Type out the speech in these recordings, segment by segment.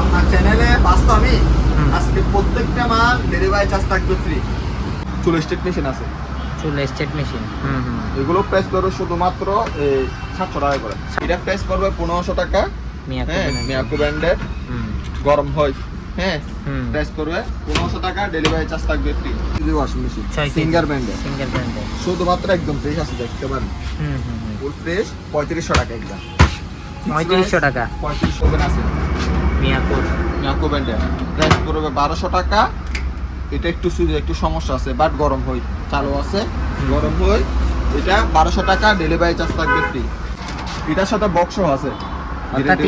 আপনার চ্যানেলে বাস্তব আমি আজকে প্রত্যেকটা মাল ডেলিভারি চার্জ থাকবে ফ্রি চুল স্টেট মেশিন আছে? চুল স্টেট মেশিন হুম হুম। এগুলো প্রাইস পড়বে শুধুমাত্র সাতশো টাকা করে। এটা প্রাইস পড়বে পনেরোশো টাকা। মিয়াকো হ্যাঁ মিয়াকো ব্র্যান্ডের হুম। গরম হয়। হ্যাঁ হুম। প্রাইস পড়বে পনেরোশো টাকা ডেলিভারি চার্জ থাকবে ফ্রি ওয়াশিং মেশিন। সিঙ্গার ব্র্যান্ডের ব্র্যান্ডের শুধুমাত্র একদম ফ্রেশ আছে দেখতে পারেন। হুম হুম হুম। ফুল ফ্রেশ পঁয়ত্রিশশো টাকা একদম। পঁয়ত্রিশশো টাকা। পঁয়ত্রিশশো আছে। মিয়াকো ব্র্যান্ডের প্রাইস পড়বে বারোশো টাকা। এটা একটু সুযোগ একটু সমস্যা আছে বাট গরম হই। চালু আছে গরম হই। এটা বারোশো টাকা ডেলিভারি চার্জ থাকবে ফ্রি এটার সাথে বক্সও আছে।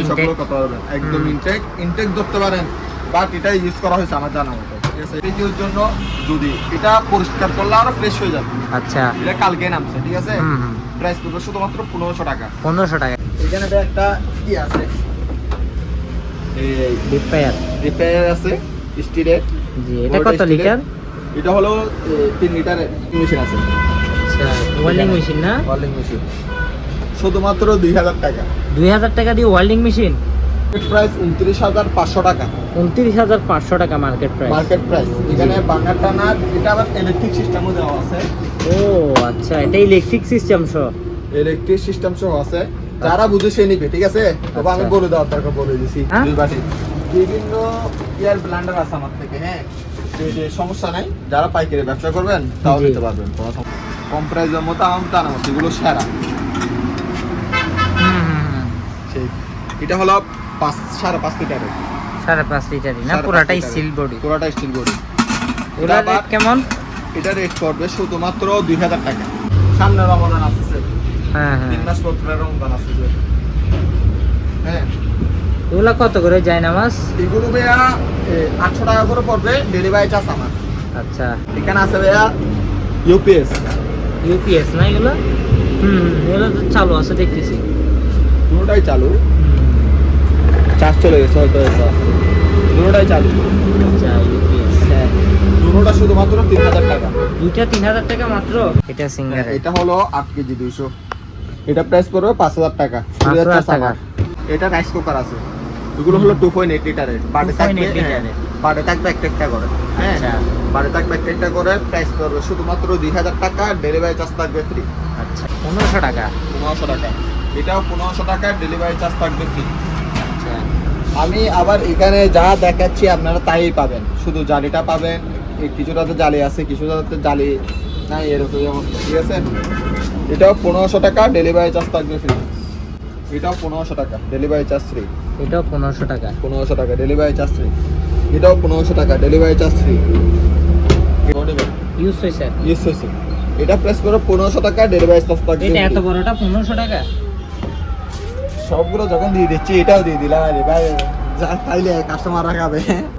সবগুলো কথা বলবেন একদম। ইনটেক ইনটেক ধরতে পারেন বাট এটা ইউজ করা হয়েছে আমার জানা মতো। ঠিক আছে? এটির জন্য যদি এটা পরিষ্কার করলে আরও ফ্রেশ হয়ে যাবে। আচ্ছা। এটা কালকে নামছে ঠিক আছে? প্রাইস পড়বে শুধুমাত্র পনেরোশো টাকা। পনেরোশো টাকা। এখানে একটা কি আছে? রিপেয়ার রিপেয়ার আছে স্টিলের জি এটা কত লিটার এটা হলো এ, তিন লিটারের মেশিন আছে। আচ্ছা ওয়েল্ডিং মেশিন না? ওয়ার্লিং মেশিন শুধুমাত্র দুই হাজার টাকা। দুই হাজার টাকা দিয়ে ওয়েল্ডিং মেশিন প্রাইস উনত্রিশ হাজার পাঁচশো টাকা। উনত্রিশ হাজার পাঁচশো টাকা মার্কেট প্রাইস মার্কেট প্রাইস এখানে বাংলা টানার এটা আবার ইলেকট্রিক সিস্টেমও দেওয়া আছে। ও আচ্ছা এটা ইলেকট্রিক সিস্টেম সহ ইলেকট্রিক সিস্টেম সহ আছে। যারা বুঝে সে নিবে ঠিক আছে? তবে আমি আচ্ছা। বলে দেওয়ার দরকার বলে দিছি। হ্যাঁ? দুই বাটি। বিভিন্ন ইয়ার ব্লান্ডার আছে আমার থেকে হ্যাঁ? সমস্যা নাই যারা পাইকারি ব্যবসা করবেন তাও নিতে পারবেন। কম প্রাইসের মতো জানা মতো এগুলো সেরা। সেই। এটা হলো পাঁচ সাড়ে পাঁচ লিটারের। সাড়ে পাঁচ লিটারই না? পুরাটাই। সিল বডি পুরোটা স্টিল বডি আবার- কেমন? এটা রেট করবে শুধুমাত্র দুই হাজার টাকা। সামনে রমজান আসতেছে। হ্যাঁ হ্যাঁ। তিন মাস পর রমজান হ্যাঁ। এগুলো কত করে যায় নামাজ এগুলো ভাইয়া আটশো টাকা করে পড়বে ডেলিভারি চার্জ আমার। আচ্ছা। এখানে আছে ভাইয়া ইউপিএস ইউপিএস না এগুলো? হুম এগুলো তো চালু আছে দেখতেছি। দুটোটাই চালু। চার্জ চলে গেছে হয়তো দুটোটাই চালু। আচ্ছা ইউপিএস হ্যাঁ। দুটোটা শুধুমাত্র তিন হাজার টাকা। দুইটা তিন হাজার টাকা মাত্র? এটা সিঙ্গার এটা হলো আট কেজি দুইশো। এটা প্রাইস পড়বে পাঁচ হাজার টাকা। টাকা। এটা রাইস কুকার আছে। এগুলো হলো টু পয়েন্ট এইট লিটারের বাড়ে 2.8 থাকবে বাড়ে থাকবে একটা একটা করে। হ্যাঁ আচ্ছা। বাড়ে থাকবে একটা একটা করে। প্রাইস পড়বে শুধুমাত্র দুই হাজার টাকা। ডেলিভারি চার্জ থাকবে ফ্রি আচ্ছা পনেরোশো টাকা? পনেরোশো টাকা। এটাও পনেরোশো টাকা। ডেলিভারি চার্জ থাকবে ফ্রি আচ্ছা। আমি আবার এখানে যা দেখাচ্ছি আপনারা তাই পাবেন। শুধু জালিটা পাবেন। কিছুটাতে জালি আছে কিছুটাতে জালি নাই এরকম অবস্থা ঠিক আছে? এটাও পনেরোশো টাকা ডেলিভারি চার্জ থাকবে ফ্রি এটাও পনেরোশো টাকা ডেলিভারি চার্জ ফ্রি এটাও পনেরোশো টাকা। পনেরোশো টাকা ডেলিভারি চার্জ ফ্রি এটাও পনেরোশো টাকা ডেলিভারি চার্জ ফ্রি ইউজ হয়েছে ইউজ হয়েছে। এটা প্রেস করে পনেরোশো টাকা ডেলিভারি চার্জ থাকবে এটা এত বড়টা পনেরোশো টাকা? সবগুলো যখন দিয়ে দিচ্ছি এটাও দিয়ে দিলাম আরে ভাই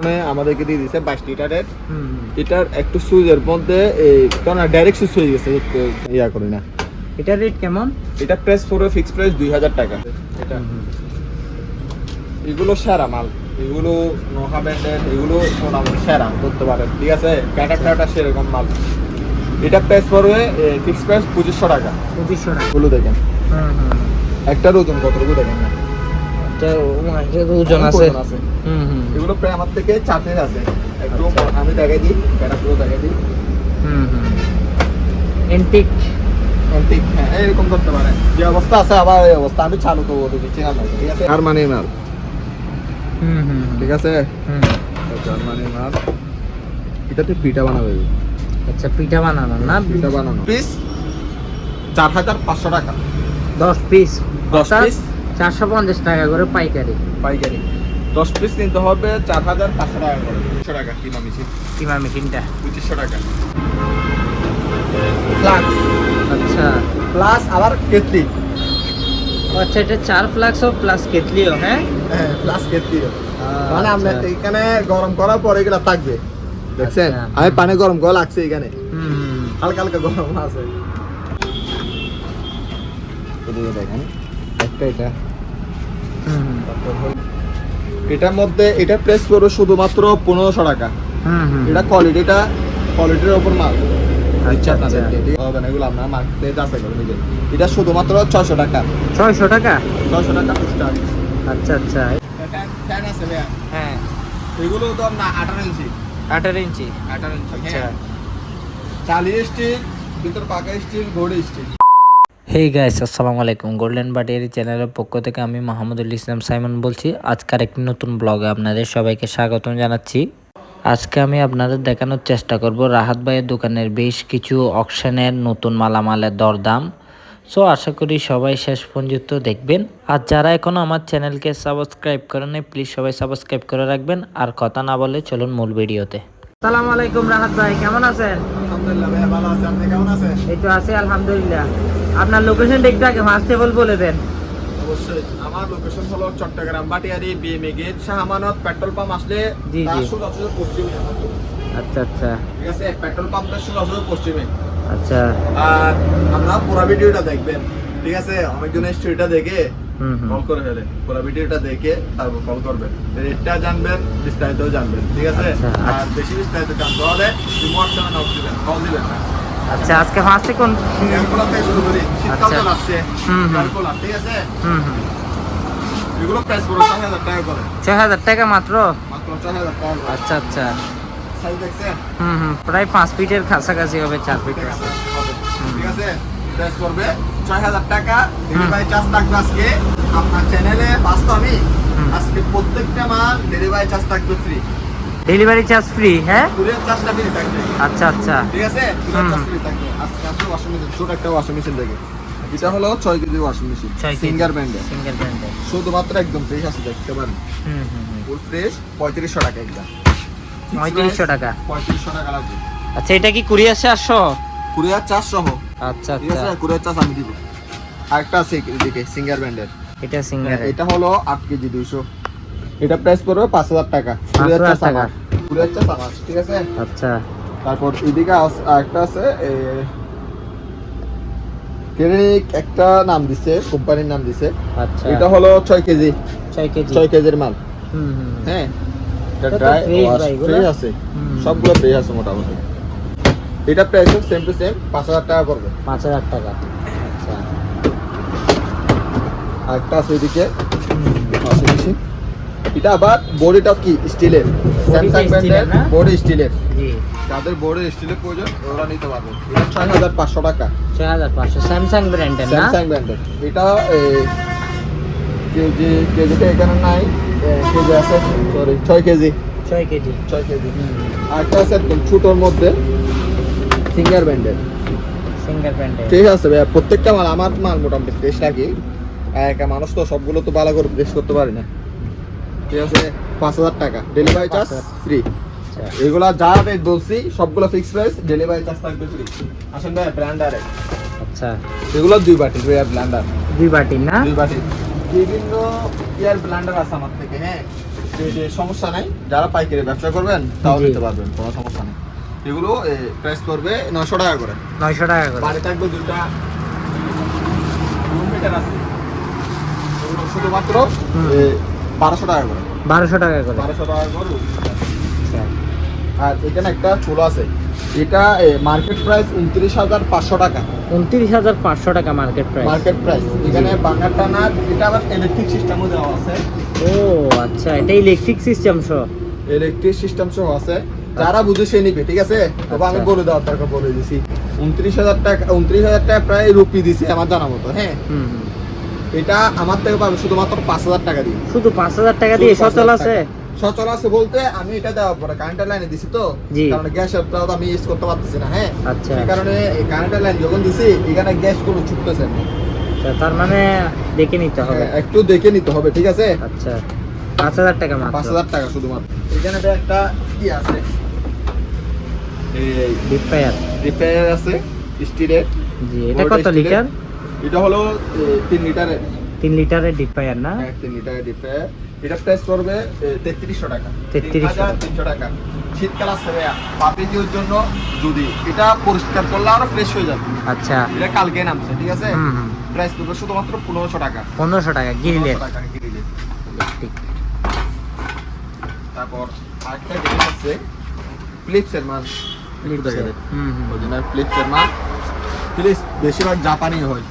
মানে আমাদেরকে দিয়ে দিচ্ছে বাইশ লিটারের হুম। এটার একটু সুইচের মধ্যে এই ডাইরেক্ট সুইচ হয়ে গেছে ইয়া করি না। এটার রেট কেমন? এটা ফিক্স প্রাইস দুই হাজার টাকা। এটা। এগুলো সেরা মাল। এগুলো নোহা এগুলো মোটামুটি সেরা করতে পারেন। ঠিক আছে? সেরকম মাল। এটা প্রাইস পড়বে ফিক্স প্রাইস পঁচিশশো টাকা। পঁচিশশো টাকা। এগুলো দেখেন। একটার ওজন কতটুকু দেখেন না। এটা ও- ওজন আছে। হুম হুম। এগুলো প্রায় আমার থেকে চার্জেস আছে। একটু আমি দেখাই দিই ক্যাটারগুলো দেখাই দিই। হুম হুম। এন্টিক ঠিক হ্যাঁ এরকম করতে পারেন যে অবস্থা আছে আবার এই অবস্থা। আমি চালু করব দিচ্ছি না ঠিক আছে? জার্মানি মাল। হুম হুম ঠিক আছে? হুম। জার্মানি মাল। এটাতে পিঠা বানাবে। আচ্ছা পিঠা বানানো না? পিঠা বানানো। পিস চার হাজার পাঁচশো টাকা। দশ পিস দশ পিস চারশো পঞ্চাশ টাকা করে পাইকারি। পাইকারি। দশ পিস নিতে হবে চার হাজার পাঁচশো টাকা করে। দুশো টাকা কিনা মেশিন। কিমা মেশিনটা। পঁচিশশো টাকা। প্লাস আচ্ছা। প্লাস আবার কেটলি। আচ্ছা এটা চার ফ্লাক্স প্লাস কেটলিও হ্যাঁ? হ্যাঁ প্লাস মানে আচ্ছা। আপনার এখানে গরম করার পরে এগুলো থাকবে। দেখছেন? আচ্ছা। আমি পানি গরম করা লাগছে এখানে। হালকা হালকা গরম আছে। দেখেন একটা এটা হুম, হুম, তারপর হল এটার মধ্যে এটা প্রেস করব শুধুমাত্র পনেরোশো টাকা। এটা কোয়ালিটিটা কোয়ালিটির ওপর মাল। আচ্ছা, আচ্ছা। এটা শুধুমাত্র ছয়শো টাকা। ছয়শো টাকা? ছয়শো টাকা আচ্ছা আচ্ছা। ফ্যান আছে ভাইয়া। হ্যাঁ। এগুলো তো আঠারো ইঞ্চি। আঠারো ইঞ্চি। আঠারো ইঞ্চি আচ্ছা। হ্যাঁ চালিয়ে স্টিল ভিতর পাকা স্টিল ঘড়ি স্টিল হেই গাইস আসসালামু আলাইকুম। গোল্ডেন বাটিয়ারি চ্যানেলের পক্ষ থেকে আমি মাহমুদুল ইসলাম সাইমন বলছি। আজকের একটি নতুন ব্লগে আপনাদের সবাইকে স্বাগতম জানাচ্ছি। আজকে আমি আপনাদের দেখানোর চেষ্টা করব রাহাত ভাইয়ের দোকানের বেশ কিছু অকশনের নতুন মালামালের দরদাম। সো আশা করি সবাই শেষ পর্যন্ত দেখবেন। আর যারা এখনও আমার চ্যানেলকে সাবস্ক্রাইব করেন প্লিজ সবাই সাবস্ক্রাইব করে রাখবেন। আর কথা না বলে চলুন মূল ভিডিওতে। আসসালামু আলাইকুম রাহাত ভাই কেমন আছেন? এই তো আছি আলহামদুলিল্লাহ। আপনার লোকেশনটা একটু আগে অফ বলে দেন। অবশ্যই আমার লোকেশন হলো Chittagong Bhatiari BMA gate Shahmanat petrol pump আসলে জি, জি। পশ্চিমে। আচ্ছা আচ্ছা। ঠিক আছে পেট্রোল পাম্পের সোজাসুজি পশ্চিমে। আচ্ছা। আর আপনারা পুরো ভিডিওটা দেখবেন। ঠিক আছে অনেকজন স্টোরিটা দেখে কল করে ফেলে। পুরো ভিডিওটা দেখে তারপর কল করবেন রেটটা জানবেন বিস্তারিত জানবেন ঠিক আছে? আচ্ছা, আর আচ্ছা। বেশি বিস্তারিত জানতে হলে হোয়াটসঅ্যাপে নক দিবেন কল দিবেন না। আচ্ছা আজকে ফার্স্টে কোন? এগুলো থেকে শুরু করি। শীতকাল আচ্ছা। আসছে। হুম। ঠিক আছে? হুম হুম। এগুলো প্রাইস টাকা করে। মাত্র? টাকা আচ্ছা আচ্ছা। সাইজ দেখছেন? হুম হুম। প্রায় পাঁচ ফিটের কাছাকাছি হবে চার ফিট ঠিক আছে? প্রাইস ছয় হাজার টাকা ডেলিভারি চার্জ থাকবে আজকে আপনার চ্যানেলে বাস্তব আমি আজকে প্রত্যেকটা মাল ডেলিভারি চার্জ থাকবে ফ্রি ডেলিভারি চার্জ ফ্রি হ্যাঁ? কুরিয়ার চার্জটা ফ্রি থাকবে। আচ্ছা আচ্ছা। ঠিক আছে? কুরিয়ার চার্জ ফ্রি থাকবে। আজকে আসলে ওয়াশিং মেশিন ছোট একটা ওয়াশিং মেশিন দেখে। এটা হলো ছয় কেজি ওয়াশিং মেশিন সিঙ্গার ব্র্যান্ডের সিঙ্গেল ব্র্যান্ডের শুধুমাত্র একদম ফ্রেশ আছে দেখতে পারেন। হুম হুম ফুল ফ্রেশ পঁয়ত্রিশশো টাকা একদম পঁয়ত্রিশশো টাকা। পঁয়ত্রিশশো টাকা লাগবে। আচ্ছা এটা কি কুরিয়ার চারশো? কুরিয়ার চার্জ সহ আচ্ছা আচ্ছা। কুরিয়ার চার্জ আমি দিব। আরেকটা আছে এদিকে সিঙ্গার ব্র্যান্ডের। এটা সিঙ্গার এটা হলো আট কেজি দুইশো। এটা প্রাইস পড়বে পাঁচ হাজার টাকা। কুরিয়ার 5,000 চার্জ আমার। কুরিয়ার চার্জ আমার ঠিক আছে? আচ্ছা। তারপর এদিকে আরেকটা আছে ক্লিনিক একটা নাম দিছে কোম্পানির নাম দিছে। আচ্ছা। এটা হলো ছয় কেজি। ছয় কেজি। ছয় কেজির মাল। হুম হ্যাঁ? এটা এগুলো? fresh আছে। সবগুলো ফ্রেশ আছে মোটামুটি। এটা প্রাইস সেম টু সেম পাঁচ হাজার টাকা পড়বে পাঁচ হাজার টাকা। আচ্ছা। আরেকটা আছে মেশিন এটা আবার বডিটা কি? স্টিলের। স্যামসাং ব্র্যান্ডের বডি স্টিলের। যাদের বডি স্টিলের প্রয়োজন ওরা নিতে পারবে। এটা ছয় হাজার পাঁচশো টাকা। ছয় হাজার পাঁচশো। স্যামসাং ব্র্যান্ডের স্যামসাং ব্র্যান্ডের এটা কেজি কেজিটা এখানে নাই। কেজি আছে সরি ছয় কেজি। ছয় কেজি। ছয় কেজি। আরেকটা আছে একদম ছোটোর মধ্যে। সিঙ্গার ব্র্যান্ডের সিঙ্গার ব্র্যান্ডের ঠিক আছে ভাইয়া প্রত্যেকটা মাল আমার মাল মোটামুটি ফ্রেশ রাখি একটা মানুষ তো সবগুলো তো ভালো করে ফ্রেশ করতে পারি না। ঠিক আছে পাঁচ হাজার টাকা। ডেলিভারি চার্জ ফ্রি এগুলা যা রেট বলছি সবগুলো ফিক্স প্রাইস ডেলিভারি চার্জ থাকবে ফ্রি আসেন ভাই ব্র্যান্ডার আচ্ছা। এগুলো দুই বাটি ভাইয়া ব্ল্যান্ডার দুই বাটির না? দুই বাটি বিভিন্ন ইয়ার ব্ল্যান্ডার আছে আমার থেকে হ্যাঁ? সমস্যা নাই যারা পাইকারি ব্যবসা করবেন তাও। নিতে পারবেন কোনো সমস্যা নেই। এগুলো প্রাইস পড়বে নশো টাকা করে। নয়শো টাকা করে। বাড়ি থাকবে দুটা রুম মিটার আছে। শুধুমাত্র। বারোশো টাকা করে। বারোশো টাকা করে। বারোশো টাকা করে। আচ্ছা। আর এখানে একটা চুলো আছে। এটা মার্কেট প্রাইস উনত্রিশ হাজার পাঁচশো টাকা। উনত্রিশ হাজার পাঁচশো টাকা মার্কেট প্রাইস মার্কেট প্রাইস এখানে বাংলা টানা এটা আবার ইলেকট্রিক সিস্টেমও দেওয়া আছে। ও আচ্ছা এটা ইলেকট্রিক সিস্টেম সহ ইলেকট্রিক সিস্টেম সহ আছে। যারা বুঝে সে নিবে ঠিক আছে? তবে আমি আচ্ছা। বলে দেওয়ার দরকার বলে দিছি। উনত্রিশ হাজার টাকা উনত্রিশ হাজার টাকা প্রায় রুপি দিছি আমার জানা মতো হ্যাঁ। এটা আমার থেকে পাবে শুধুমাত্র পাঁচ হাজার টাকা দিয়ে। শুধু পাঁচ হাজার টাকা দিয়ে সচল আছে? সচল আছে বলতে আমি এটা দেওয়ার পরে কারেন্টের লাইনে দিছি তো কারণ তো আমি ইউজ করতে পারতেছি না হ্যাঁ? আচ্ছা। কারণে কারেন্টের লাইন যখন দিছি এখানে গ্যাস কোনো ছুটতেছে না। আচ্ছা, তার মানে দেখে নিতে হবে। হ্যাঁ, একটু দেখে নিতে হবে ঠিক আছে? আচ্ছা। পাঁচ হাজার টাকা পাঁচ হাজার টাকা শুধুমাত্র। এখানে একটা কি আছে? এই রিপেয়ার আছে স্টিলের জি এটা কত লিটার এটা হলো এ, লিটারের তিন লিটারের ডিপ না? হ্যাঁ, লিটারের রিপেয়ার এটা প্রাইস পড়বে তেত্রিশশো টাকা। 3300 টাকা। শীতকাল আসছে ভাইয়া। বার্বিকিউর জন্য যদি এটা পরিষ্কার করলে আরও ফ্রেশ হয়ে যাবে। আচ্ছা। এটা কালকে নামছে ঠিক আছে? প্রাইস পড়বে শুধুমাত্র পনেরোশো টাকা। পনেরোশো টাকা গিরিলের 1500 টাকা। ইলেকট্রিক তারপর আরেকটা জিনিস আছে ফিলিপসের মাল। লিপসের। হুম হুম অরিজিনাল ফিলিপসের মাল। ফিলিপস বেশিরভাগ জাপানি হয়।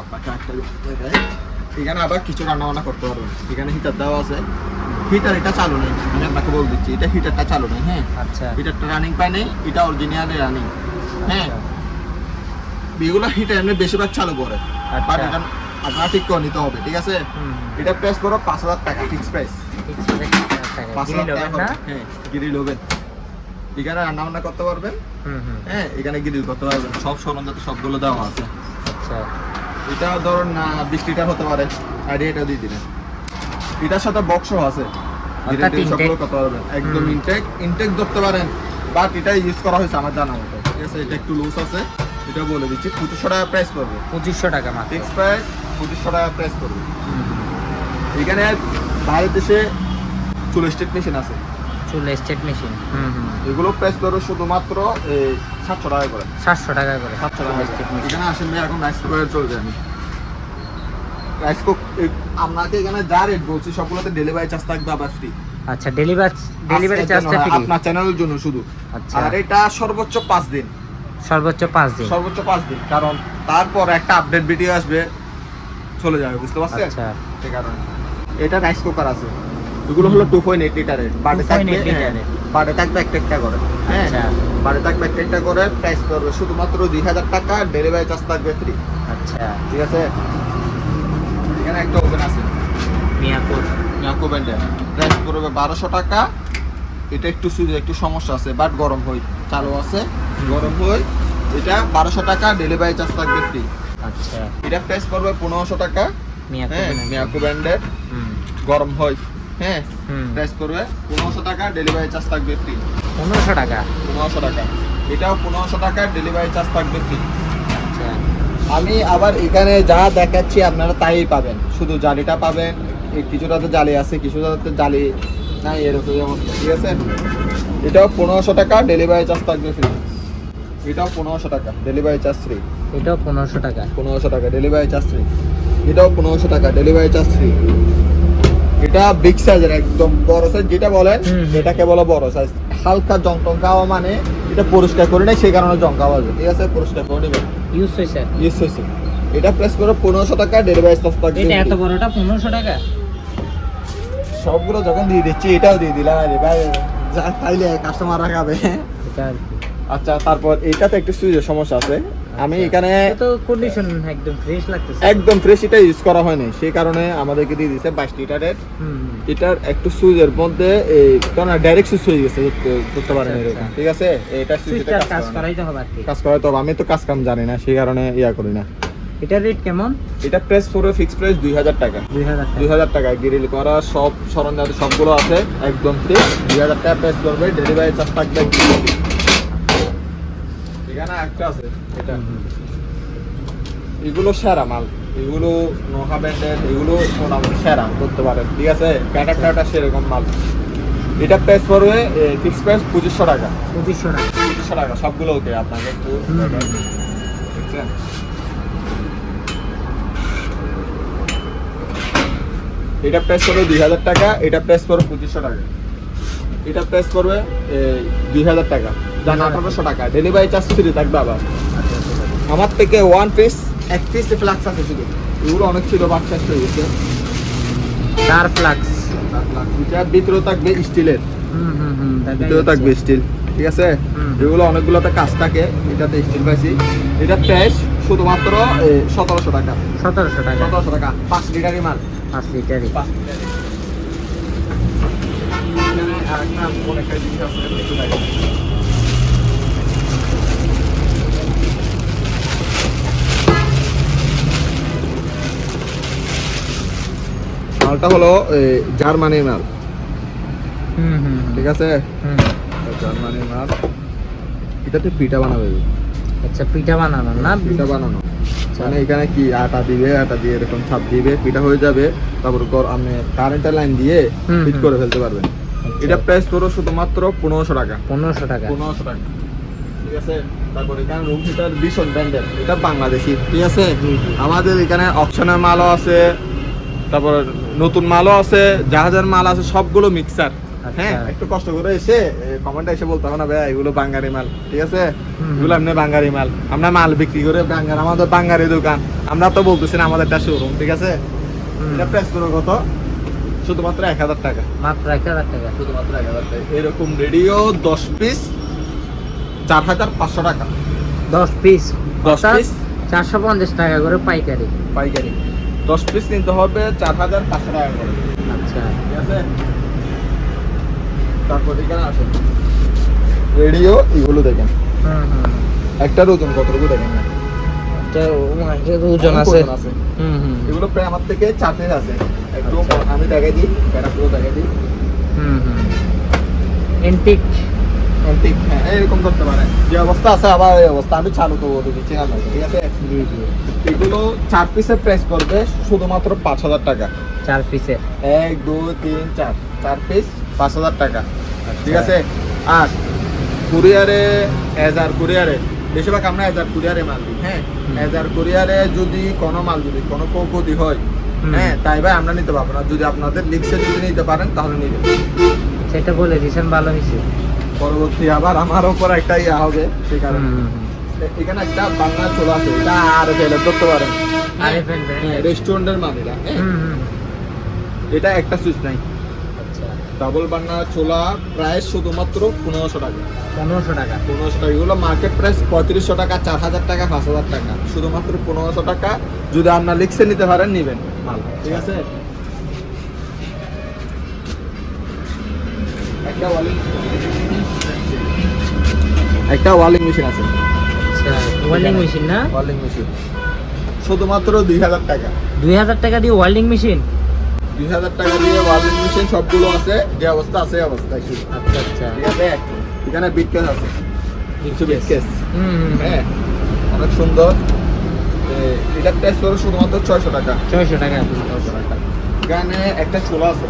আপনাকে একটা এখানে আবার কিছু রান্না বান্না করতে পারবেন। এখানে হিটার দেওয়া আছে। হিটার এটা চালু নেই। আমি আপনাকে বলে দিচ্ছি এটা হিটারটা চালু নেই হ্যাঁ? আচ্ছা। হিটারটা রানিং পায় নেই এটা অরিজিনালি রানিং হ্যাঁ? এগুলো হিটার এমনি বেশিরভাগ চালু করে। আচ্ছা। বাট এটা আপনার ঠিক করে নিতে হবে ঠিক আছে? এটা প্রাইস করো পাঁচ হাজার টাকা ফিক্স প্রাইস পাঁচ হাজার টাকা হ্যাঁ গ্রিল হবে এখানে রান্না বান্না করতে পারবেন। হ্যাঁ এখানে গ্রিল করতে পারবেন। সব সরঞ্জাম সবগুলো দেওয়া আছে। আচ্ছা। এটা ধরুন না বিশ লিটার হতে পারে। আইডিয়া এটা দিয়ে দিলেন। এটার সাথে বক্সও আছে। সবগুলো করতে পারবেন। একদম ইনটেক ইনটেক ধরতে পারেন বাট এটা ইউজ করা হয়েছে আমার জানা মতো। ঠিক আছে এটা একটু লুজ আছে। এটা বলে দিচ্ছি পঁচিশশো টাকা প্রাইস পড়বে। পঁচিশশো টাকা ফিক্স প্রাইস পঁচিশশো টাকা প্রাইস পড়বে। এখানে বাইরের দেশে চুল স্টেট মেশিন আছে। চুল স্টেট মেশিন। হুম হুম। এগুলো প্রাইস পড়বে শুধুমাত্র সাতশো টাকা করে। সাতশো টাকা করে। সাতশো টাকা স্টেট মেশিন। এখানে আসেন ভাই এখন রাইস কুকারে চলছে। আমি রাইস কুক আপনাকে এখানে যা রেট বলছি সবগুলোতে ডেলিভারি চার্জ থাকবে আবার ফ্রি আচ্ছা ডেলিভারি ডেলিভারি চার্জটা ফ্রি আপনার চ্যানেলের জন্য শুধু। আচ্ছা। আর এটা সর্বোচ্চ পাঁচ দিন। সর্বোচ্চ পাঁচ দিন। সর্বোচ্চ পাঁচ দিন কারণ তারপর একটা আপডেট ভিডিও আসবে চলে যাবে বুঝতে পারছেন? আচ্ছা। সে কারণে। এটা রাইস কুকার আছে। এগুলো হলো টু পয়েন্ট এইট লিটারের। বাড়ি 2.8 থাকবে লিটারের। বাড়ি থাকবে একটা একটা করে। হ্যাঁ আচ্ছা। বাড়ি থাকবে একটা একটা করে প্রাইস করবে শুধুমাত্র দুই হাজার টাকা ডেলিভারি চার্জ থাকবে ফ্রি আচ্ছা। ঠিক আছে? এখানে একটা ওপেন আছে। মিয়াপুর ইয়াকো ব্যান্ডের প্রাইস পড়বে বারোশো টাকা। এটা একটু সুযোগ একটু সমস্যা আছে বাট গরম হই চালু আছে গরম হই। এটা বারোশো টাকা ডেলিভারি চার্জ থাকবে ফ্রি আচ্ছা। এটা প্রাইস পড়বে পনেরোশো টাকা। হ্যাঁ মিয়াকো ব্যান্ডের হুম। গরম হয় হ্যাঁ প্রাইস পড়বে পনেরোশো টাকা ডেলিভারি চার্জ থাকবে ফ্রি পনেরোশো টাকা? পনেরোশো টাকা। এটাও পনেরোশো টাকা ডেলিভারি চার্জ থাকবে ফ্রি আচ্ছা। আমি আবার এখানে যা দেখাচ্ছি আপনারা তাই পাবেন। শুধু জালিটা পাবেন। কিছুটাতে জালি আছে কিছুটাতে জালি নাই এরকম অবস্থা। ঠিক আছে? এটাও পনেরোশো টাকা ডেলিভারি চার্জ থাকবে ফ্রি এটাও পনেরোশো টাকা ডেলিভারি চার্জ ফ্রি এটাও পনেরোশো টাকা। পনেরোশো টাকা ডেলিভারি চার্জ ফ্রি এটাও পনেরোশো টাকা ডেলিভারি চার্জ ফ্রি এটা বিগ সাইজের একদম বড় সাইজ যেটা বলেন এটাকে বলে বড় সাইজ হালকা জং টং খাওয়া মানে এটা পরিষ্কার করে নেই সেই কারণে জং খাওয়া যায়। ঠিক আছে পরিষ্কার করে নেবেন। ইউজ হয়েছে। ইউজ হয়েছে। এটা প্রেস করে পনেরোশো টাকা ডেলিভারি চার্জ থাকবে এটা এত বড়টা পনেরোশো টাকা? সবগুলো যখন দিয়ে দিচ্ছি এটাও দিয়ে দিলাম। আরে ভাই যা খাইলে কাস্টমার রাখাবে। এটা আচ্ছা তারপর এটাতে একটু সুইচের সমস্যা আছে। আমি আচ্ছা। এখানে তো কন্ডিশন একদম ফ্রেশ লাগতেছে। একদম ফ্রেশ এটা ইউজ করা হয়নি সেই কারণে আমাদেরকে দিয়ে বাইশ লিটারের। এটার একটু সুইচের মধ্যে এই কেন ডাইরেক্ট সুইচ হয়ে গেছে পারেন আচ্ছা, এরকম। আচ্ছা। ঠিক আছে? এটা সুইচটা কাজ কাজ করে করাইতে হবে কাজ করে তো আমি তো কাজ কাম জানি না সেই কারণে ইয়া করি না। এটার রেট কেমন? এটা প্রেস পুরো ফিক্স প্রাইস দুই হাজার টাকা। দুই হাজার দুই টাকা হাজার টাকা। গ্রিল করা সব সরঞ্জাম সবগুলো আছে একদম ঠিক দুই হাজার টাকা প্রেস করবে ডেলিভারি চার্জ থাকবে। এখানে একটা আছে এটা। এগুলো সেরা মাল। এগুলো নোহা ব্যান্ডের এগুলো মোটামুটি সেরা করতে পারেন। ঠিক আছে? প্যাটার ট্যাটার সেরকম মাল। এটা প্রাইস পড়বে ফিক্স প্রাইস পঁচিশশো টাকা। পঁচিশশো টাকা। পঁচিশশো টাকা সবগুলো ওকে আপনাকে একটু দেখছেন? এটা প্রাইস পড়বে দুই হাজার টাকা এটা প্রাইস পড়বে পঁচিশশো টাকা। এটা প্রাইস পড়বে দুই হাজার টাকা। যা আঠারোশো টাকা। ডেলিভারি চার্জ ফ্রি থাকবে আবার। আমার থেকে ওয়ান পিস এক পিস ফ্লাক্স আছে শুধু। এগুলো অনেক ছিল বাচ্চা হয়ে গেছে। চার ফ্লাক্স এটার ভিতরে থাকবে স্টিলের হুম হুম হুম দেখা থাকবে স্টিল ঠিক আছে। এগুলো অনেকগুলোতে কাজ থাকে এটাতে স্টিল পাইছি। এটা প্রাইস শুধুমাত্র সতেরোশো টাকা। সতেরোশো টাকা। সতেরোশো টাকা। পাঁচ লিটারই মাল। পাঁচ লিটারই পাঁচ লিটারই আরেকটা একটা জিনিস আছে মালটা হলো এই, জার্মানি মাল। ঠিক আছে? হুম। জার্মানি মাল। এটাতে পিঠা বানাবে। আচ্ছা পিঠা বানানো না? পিঠা বানানো। মানে এখানে কি আটা দিবে আটা দিয়ে এরকম ছাপ দিবে পিঠা হয়ে যাবে তারপর আপনি কারেন্টের লাইন দিয়ে ফিট করে ফেলতে পারবেন। আচ্ছা। এটা প্রাইস পুরো শুধুমাত্র পনেরোশো টাকা। পনেরোশো টাকা। পনেরোশো টাকা। ঠিক আছে? তারপর এখানে রুম হিটার ভীষণ ব্র্যান্ডের এটা বাংলাদেশি। ঠিক আছে? আমাদের এখানে অপশনের মালও আছে। তারপর নতুন মালও আছে জাহাজের মাল আছে সবগুলো মিক্সার আচ্ছা। হ্যাঁ? একটু কষ্ট করে এসে কমেন্টে এসে বলতে হবে না ভাই এগুলো মাল ঠিক আছে? এগুলো মাল। আমরা মাল বিক্রি করে আমাদের দোকান। আমরা তো বলতেছি না আমাদের একটা শোরুম ঠিক আছে? এটা প্রাইস করো কত? শুধুমাত্র এক হাজার টাকা। মাত্র এক হাজার টাকা। শুধুমাত্র এক হাজার টাকা। এরকম রেডিও দশ পিস চার হাজার পাঁচশো টাকা। দশ পিস দশ পিস চারশো পঞ্চাশ টাকা করে পাইকারি। পাইকারি। দশ পিস নিতে হবে চার হাজার পাঁচশো টাকা করে। আচ্ছা। ঠিক আছে? তারপর এখানে আসেন। রেডিও এগুলো দেখেন। হুম হুম একটার ওজন কতটুকু দেখেন ওজন আছে। হুম হুম। এগুলো প্রায় আমার থেকে পিস আছে। একটু আমি দেখাই দিই প্যারাগুলো দেখাই দিই। হুম হুম। এন্টিক ঠিক হ্যাঁ এরকম করতে পারেন যে অবস্থা আছে আবার এই অবস্থা। আমি চালু করব দিচ্ছি না ঠিক আছে? জি জি। এগুলো চার পিসের প্রাইস পড়বে শুধুমাত্র পাঁচ হাজার টাকা। চার পিসের এক দুই তিন চার। চার পিস পাঁচ হাজার টাকা। ঠিক আছে? আর কুরিয়ারে এজার কুরিয়ারে বেশিরভাগ আমরা এজার কুরিয়ারে মাল দিই হ্যাঁ? এজার কুরিয়ারে যদি কোনো মাল যদি কোনো ক্ষতি হয় হ্যাঁ তাই ভাই আমরা নিতে পারব না। যদি আপনাদের লিক্সে যদি নিতে পারেন তাহলে নিবেন। সেটা বলে দিয়েছেন ভালো হয়েছে। পরবর্তী আবার আমার ওপর একটা ইয়া হবে সেই কারণে। এখানে একটা বাংলা চলে আছে এটা আর ফেলে ধরতে পারেন। হ্যাঁ রেস্টুরেন্টের এটা হ্যাঁ। হুম, হুম। এটা একটা সুইচ নাই। আচ্ছা। ডাবল বান্না ছোলা প্রাইস শুধুমাত্র পনেরোশো টাকা। পনেরোশো টাকা। পনেরোশো টাকা। এগুলো মার্কেট প্রাইস পঁয়ত্রিশশো টাকা চার হাজার টাকা পাঁচ হাজার টাকা। শুধুমাত্র পনেরোশো টাকা। যদি আপনার লিক্সে নিতে পারেন নিবেন। মাল ঠিক আছে? একটা ওয়ালিং একটা ওয়ালিং মেশিন আছে। আচ্ছা ওয়েল্ডিং মেশিন না? Welding machine. শুধুমাত্র দুই হাজার টাকা। দুই হাজার টাকা দিয়ে ওয়েল্ডিং মেশিন? দুই হাজার টাকা দিয়ে ওয়ালিং মেশিন সবগুলো আছে। যে অবস্থা আছে এই অবস্থায় আচ্ছা আচ্ছা। ঠিক আছে? এখানে বিট কেস আছে। কিছু বিট কেস হুম হুম, হুম। হ্যাঁ অনেক সুন্দর। এটা প্রাইস পড়বে শুধুমাত্র ছয়শো টাকা ছয়শো টাকা। ছয়শো টাকা। এখানে একটা চোলা আছে।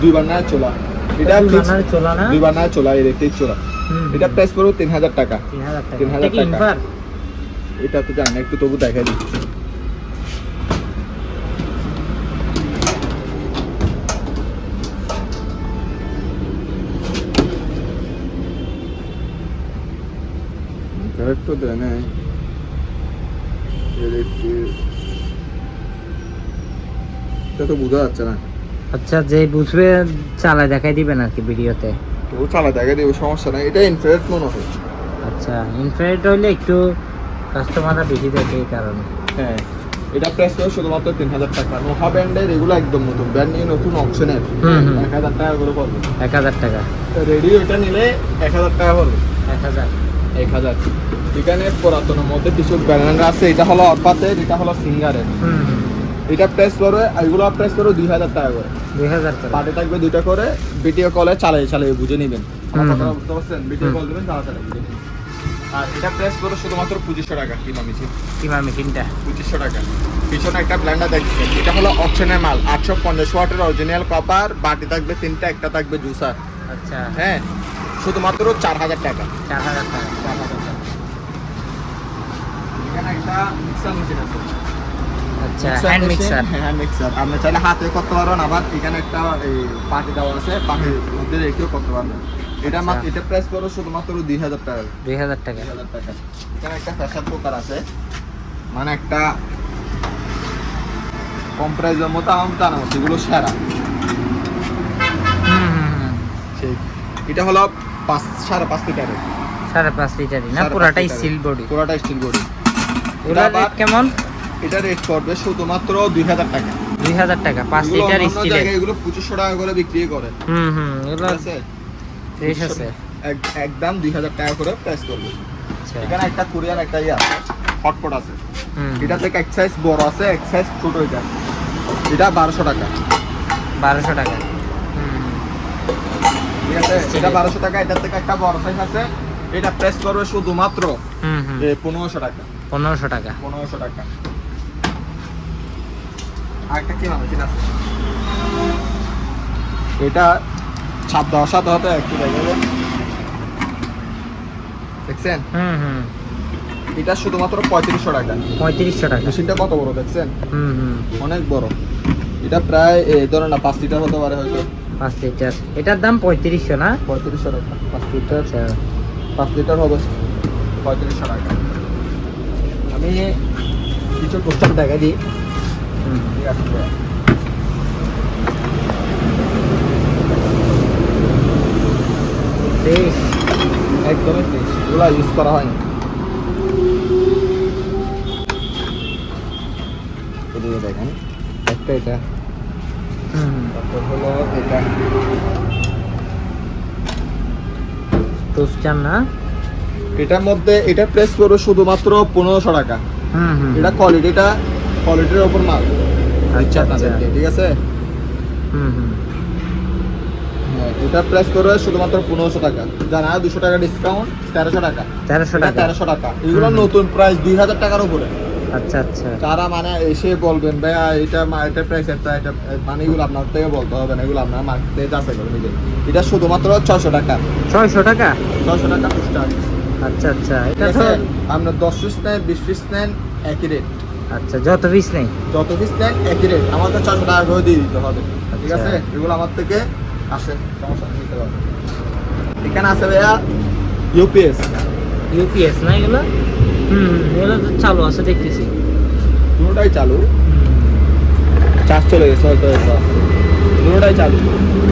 দুই বান্নার চোলা। এটা বানার চোলা না? দুই বান্নার চোলা ইলেকট্রিক চোলা। এটা প্রাইস পড়বে তিন হাজার টাকা। তিন হাজার টাকা। এটা তো জানি একটু তবু দেখাই দিচ্ছি তো দেয় নাই। এটা তো বোঝা যাচ্ছে না। আচ্ছা যে বুঝবে চালায় দেখাই দিবেন আর কি ভিডিওতে? তবু চালা দেখাই দেবো সমস্যা নাই। এটা ইনফ্রারেড মনে হয়। আচ্ছা ইনফ্রারেড হইলে একটু কাস্টমাররা বেশি দেখে এই কারণে। হ্যাঁ এটা প্রাইস পড়বে শুধুমাত্র তিন হাজার টাকা। নোহা ব্র্যান্ডের এগুলো একদম নতুন। ব্র্যান্ড নিয়ে নতুন অপশনের। এক হাজার টাকা করে পড়বে। এক হাজার টাকা। রেডিও এটা নিলে এক হাজার টাকা পড়বে। এক হাজার। এক হাজার। এখানে পুরাতনের মধ্যে কিছু ব্র্যান্ড আছে। এটা হলো অপাতের এটা হলো সিঙ্গারের। এটা প্রাইস পড়বে এগুলো প্রাইস পড়বে দুই হাজার টাকা করে। দুই হাজার করে পাটে থাকবে দুইটা করে ভিডিও কলে চালিয়ে চালিয়ে বুঝে নেবেন। ভিডিও কল দেবেন তাড়াতাড়ি বুঝে নেবেন। আর এটা প্রাইস পড়বে শুধুমাত্র পঁচিশশো টাকা কিমা মিছিল কিমা মেশিনটা পঁচিশশো টাকা। পিছনে একটা ব্ল্যান্ডার দেখছেন এটা হলো অপশনের মাল আটশো পঞ্চাশ ওয়াটের অরিজিনাল কপার বাটি থাকবে তিনটা একটা থাকবে জুসার। আচ্ছা। হ্যাঁ শুধুমাত্র চার হাজার টাকা। চার হাজার টাকা চার হাজার টাকা। এখানে একটা মিক্সার মেশিন আছে। আচ্ছা হ্যান্ড মিক্সার হ্যান্ড মিক্সার আপনি চাইলে হাতে করতে পারবেন আবার এখানে একটা এই পাটি দেওয়া আছে পাটির মধ্যে রেখেও করতে পারবেন এটা মাত্র আচ্ছা। এটা প্রাইস পড়বে শুধুমাত্র দুই হাজার টাকা। দুই হাজার টাকা। দুই হাজার টাকা। এখানে একটা প্রেসার কুকার আছে। মানে একটা কম প্রাইসের মতো আমার জানা মতো এগুলো সেরা। হুম হুম হুম। এটা হলো পাঁচ সাড়ে পাঁচ লিটারের। সাড়ে পাঁচ লিটারই না? পুরাটাই। স্টিল বডি পুরোটা স্টিল বডি কেমন? এটা রেট পড়বে শুধুমাত্র দুই হাজার টাকা। দুই হাজার টাকা পাঁচ লিটার স্টিলের। এগুলো পঁচিশশো টাকা করে বিক্রি করে। হুম হুম এগুলো আছে? ফ্রেশ আছে। একদম দুই হাজার টাকা করে প্রাইস করবে। আচ্ছা। এখানে একটা কোরিয়ার একটা ইয়ে আছে হটপট আছে। এটা থেকে এক সাইজ বড় আছে এক সাইজ ছোট এটা। এটা বারোশো টাকা। বারোশো টাকা। ঠিক আছে? এটা বারোশো টাকা এটার থেকে একটা বড় সাইজ আছে। এটা প্রাইস করবে শুধুমাত্র পনেরোশো টাকা। পনেরোশো টাকা। পনেরোশো টাকা। আর কি মেশিন আছে। এটা ছাপ দেওয়ার সাথে সাথে একটু দেখে দেখছেন? হুম হুম। এটা শুধুমাত্র পঁয়ত্রিশশো টাকা। পঁয়ত্রিশশো টাকা। মেশিনটা কত বড় দেখছেন? হুম হুম। অনেক বড়। এটা প্রায় এই ধরেন না পাঁচ লিটার হতে পারে হয়তো। পাঁচ লিটার। এটার দাম পঁয়ত্রিশশো না? পঁয়ত্রিশশো টাকা। পাঁচ লিটার আচ্ছা পাঁচ লিটার হবে পঁয়ত্রিশশো টাকা। আমি কিছু টোস্টার দেখা দিই। বেশ একদমই ফ্রেশ এগুলো ইউজ করা হয়নি এদিকে দেখেন একটা এটা তারপর হলো এটা টোস্টার না? এটার মধ্যে এটা প্রেস করবে শুধুমাত্র পনেরোশো টাকা। এটা কোয়ালিটিটা কোয়ালিটির ওপর মাল। আচ্ছা আচ্ছা। আপনাদেরকে, ঠিক আছে? হুম হুম। হ্যাঁ, এটা প্রাইস করবে শুধুমাত্র পনেরোশো টাকা। জানা দুশো টাকা ডিসকাউন্ট তেরোশো টাকা। তেরোশো টাকা। তেরোশো টাকা। এগুলো নতুন প্রাইস দুই হাজার টাকার উপরে। আচ্ছা আচ্ছা। তারা মানে এসে বলবেন ভাইয়া এটা এটা প্রাইস এটা এটা মানে এগুলো আপনার থেকে বলতে হবে না এগুলো আপনার মার্কেট থেকে যাচাই করে নিজে এটা শুধুমাত্র ছশো টাকা। ছয়শো টাকা? ছশো টাকা আচ্ছা আচ্ছা। এটা তো আপনার দশ পিস নেন বিশ পিস নেন একই রেট আচ্ছা যত পিস নেই? যত পিস নেন একই রেট আমাকে ছশো টাকা করে দিয়ে দিতে হবে। ঠিক আচ্ছা। আছে? এগুলো আমার থেকে আসে সমস্যা নেই, নিতে পারবেন। এখানে আছে ভাইয়া ইউপিএস ইউপিএস না এগুলো? হুম এগুলো তো চালু আছে দেখতেছি। দুটোটাই চালু। চার্জ চলে গেছে হয়তো দুটোটাই চালু।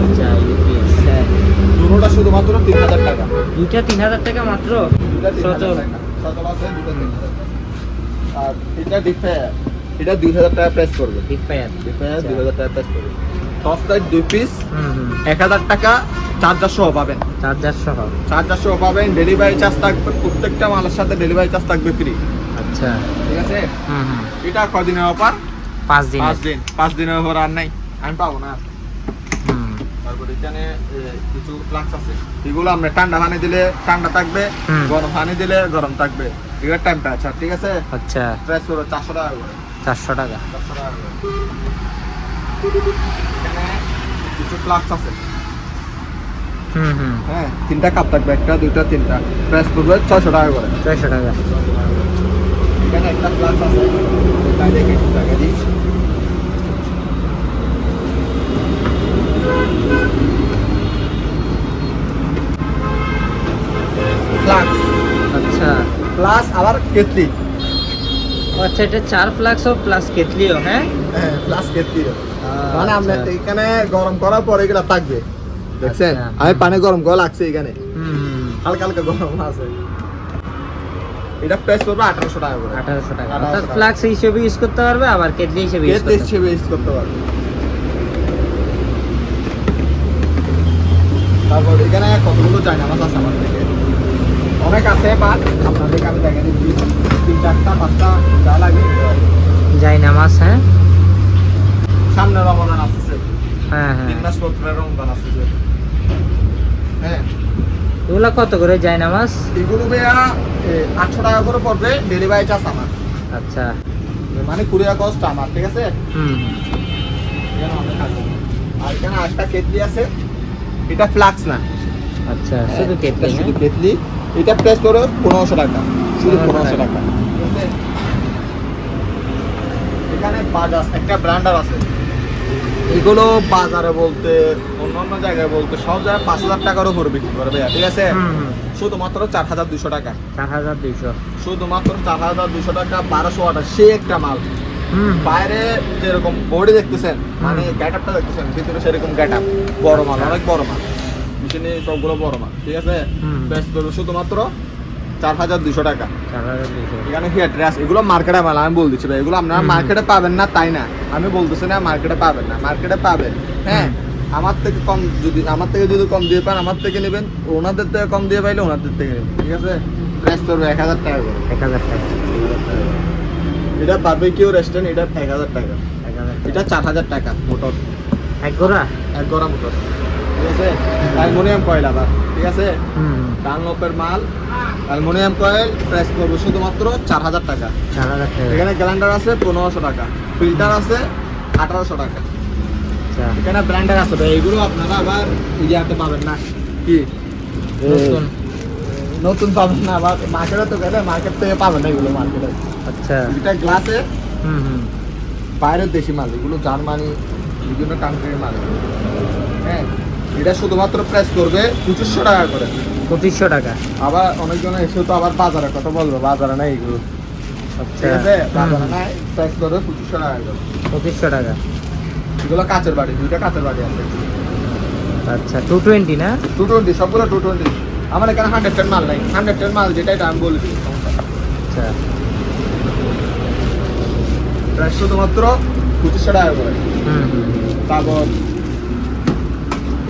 আচ্ছা ইউপিএস হ্যাঁ। দুটোটা শুধুমাত্র তিন হাজার টাকা। দুইটা তিন হাজার টাকা মাত্র? দুটা তিন হাজার টাকা। সচল আছে দুটো তিন হাজার আর এটা ডিফায়ার এটা দুই হাজার টাকা প্রেস করবে ডিফায়ার আচ্ছা। দুই হাজার টাকা প্রেস করবে টসটাই দুই পিস এক হাজার টাকা চার্জার সহ পাবেন। চার্জার সহ। চার্জার সহ পাবেন ডেলিভারি চার্জ থাকবে প্রত্যেকটা মালের সাথে ডেলিভারি চার্জ থাকবে ফ্রি আচ্ছা। ঠিক আছে? এটা কদিনের অফার পাঁচ দিন পাঁচ দিন। পাঁচ দিনের অফার আর নাই। আমি পাবো না। তারপর এখানে কিছু ফ্লাক্স আছে। এগুলো আমরা ঠান্ডা পানি দিলে ঠান্ডা থাকবে গরম পানি দিলে গরম থাকবে। এগুলো টেম্পারেচার ঠিক আছে? আচ্ছা। প্রাইস করবে চারশো টাকা করে। চারশো টাকা। চারশো টাকা করে। এখানে কিছু ফ্লাক্স আছে। হুম হুম। হ্যাঁ তিনটা কাপ থাকবে একটা দুইটা তিনটা। প্রাইস করবে ছয়শো টাকা করে। ছয়শো টাকা। এখানে একটা ফ্লাক্স আছে। দেখে টাকা দিই ফ্লাক্স। আচ্ছা। প্লাস আবার কেতলি আচ্ছা এটা চার ফ্লাক্স ও প্লাস কেটলিও হ্যাঁ? হ্যাঁ প্লাস কেতলি মানে আচ্ছা। আপনার এখানে গরম করার পরে এগুলো থাকবে। দেখছেন? আচ্ছা। আমি পানি গরম করা লাগছে এখানে। হালকা হালকা গরম আছে। এটা প্রাইস পড়বে আঠারোশো টাকা করে। আঠারোশো টাকা। অর্থাৎ। ফ্লাক্স হিসেবে ইউজ করতে পারবে আবার কেটলি হিসেবে করতে হিসেবে ইউজ করতে পারবে। তারপর এখানে কতগুলো চায়না মাছ আছে আমার থেকে? অনেক আছে বাট আপনাদেরকে আমি দেখে দিচ্ছি। তিন চারটা পাঁচটা যা লাগে। যাই না মাছ হ্যাঁ? সামনে রমজান আসতেছে। হ্যাঁ হ্যাঁ। তিন মাস পর রমজান আসতেছে। হ্যাঁ। এগুলো কত করে যাই না মাছ এগুলো ভাইয়া আটশো টাকা করে পড়বে ডেলিভারি চার্জ আমার। আচ্ছা। মানে কুরিয়ার কস্ট আমার ঠিক আছে? হুম। আর এখানে আটটা কেটলি আছে। এটা ফ্লাক্স না। আচ্ছা হ্যাঁ, শুধু কেটলি শুধু কেটলি। এটা প্রেস করে পনেরোশো টাকা। শুধু পনেরোশো টাকা? এখানে বাজাজ একটা ব্র্যান্ডার আছে। এগুলো বাজারে বলতে অন্যান্য জায়গায় বলতে সব জায়গায় পাঁচ হাজার টাকার উপরে বিক্রি করে ভাইয়া ঠিক আছে? শুধুমাত্র চার হাজার দুশো টাকা। চার হাজার দুইশো। শুধুমাত্র চার হাজার দুশো টাকা বারোশো ওয়াটার সে একটা মাল। হুম। বাইরে যেরকম বডি দেখতেছেন মানে গ্যাট আপটা দেখতেছেন ভিতরে সেরকম গ্যাট আপ। বড় মাল অনেক বড় মাল। মেশিনে সবগুলো বড় মাল ঠিক আছে। বেস্ট করবে শুধুমাত্র চার হাজার দুশো টাকা। এখানে কি অ্যাড্রেস এগুলো মার্কেটে মাল আমি বল দিচ্ছি ভাই এগুলো আপনারা মার্কেটে পাবেন না তাই না? আমি বলতেছি না মার্কেটে পাবেন না মার্কেটে পাবেন। হ্যাঁ আমার থেকে কম যদি আমার থেকে যদি কম দিয়ে পান আমার থেকে নেবেন ওনাদের থেকে কম দিয়ে পাইলে ওনাদের থেকে নেবেন ঠিক আছে? প্রাইস করবে এক হাজার টাকা করে। এক হাজার টাকা। এটা বারবিকিউ রেস্টুরেন্ট এটা এক হাজার টাকা। এক হাজার এটা চার হাজার টাকা মোটর। এক গোড়া এক গড়া মোটর। ঠিক আছে? অ্যালমোনিয়াম কয়েল আবার ঠিক আছে? ডানলপের মাল অ্যালমোনিয়াম কয়েল প্রাইস করবে শুধুমাত্র চার হাজার টাকা। চার হাজার টাকা। এখানে গ্যালান্ডার আছে পনেরোশো টাকা ফিল্টার আছে আঠারোশো টাকা। আচ্ছা। এখানে ব্র্যান্ডার আছে ভাই এগুলো আপনারা আবার ইয়াতে পাবেন না। কি? নতুন। পাবেন না আবার মার্কেটে তো গেলে মার্কেট থেকে পাবেন না এগুলো মার্কেটে। আচ্ছা। এটা গ্লাসে হুম হুম। বাইরের দেশি মাল এগুলো জার্মানি বিভিন্ন কান্ট্রির মাল। হ্যাঁ? এটা শুধুমাত্র প্রাইস করবে পঁচিশশো টাকা করে। পঁচিশশো টাকা। আবার অনেকজন এসে তো আবার বাজারে কথা বলবে বাজারে নাই এগুলো। আচ্ছা। ঠিক আছে বাজারে নাই প্রাইস করে পঁচিশশো টাকা করে। পঁচিশশো টাকা। এগুলো কাঁচের বাড়ি দুইটা কাঁচের বাড়ি আছে। আচ্ছা টু টোয়েন্টি না? টু টোয়েন্টি সবগুলো টু টোয়েন্টি আমার এখানে হান্ড্রেড টেন মাল নাই। হান্ড্রেড টেন মাল যেটা এটা আমি বলে আচ্ছা শুধুমাত্র পঁচিশশো টাকা করে। তারপর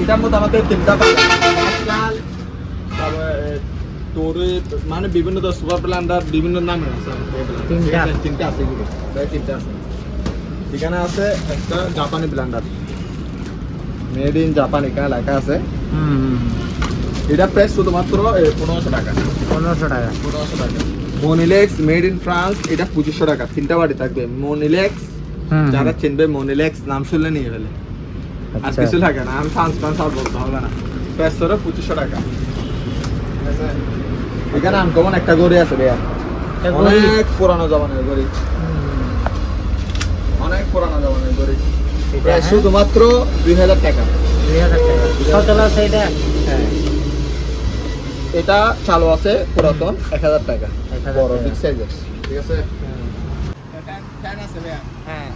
এটার মধ্যে আমাদের তিনটা আজকাল তোর মানে বিভিন্ন তো সুপার ব্লান্ডার বিভিন্ন আছে তিনটা? আছে, এগুলো। তিনটা আছে। এখানে আছে একটা জাপানি ব্লান্ডার মেড ইন জাপান এখানে লেখা আছে। এটা প্রাইস শুধুমাত্র পনেরোশো টাকা। পনেরোশো টাকা। পনেরোশো টাকা। মনিলেক্স মেড ইন ফ্রান্স এটা পঁচিশশো টাকা। তিনটা বাড়ি থাকবে। মনিলেক্স যারা চিনবে মনিলেক্স নাম শুনলে নিয়ে ফেলে। আর আচ্ছা কিছু লাগে না আমি ফ্রান্স ফ্রান্স আর বলতে হবে না। ধরো পঁচিশশো টাকা? এখানে আনকমন একটা গড়ি আছে ভাইয়া। অনেক পুরানো জমানের গড়ি। অনেক পুরানো জমানের গড়ি। হ্যাঁ? শুধুমাত্র দুই হাজার টাকা। দুই হাজার টাকা। এটা? হ্যাঁ। এটা চালু আছে পুরাতন এক হাজার টাকা। বড় বিগ সাইজের ঠিক আছে? ফ্যান আছে ভাইয়া। হ্যাঁ।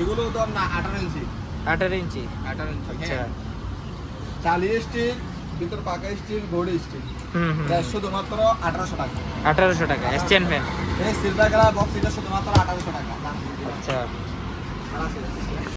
এগুলো তো না আঠারো ইঞ্চি আঠারো ইঞ্চি। আঠারো ইঞ্চি আচ্ছা। হ্যাঁ। চালিয়ে স্টিল ভিতর পাকা স্টিল ঘড়ি স্টিল হুম হুম এটা শুধুমাত্র আঠারোশো টাকা। আঠারোশো টাকা স্ট্যান্ড ফ্যান এই সিলভার কালার বক্স এটা শুধুমাত্র আঠারোশো টাকা। আচ্ছা। টাকা।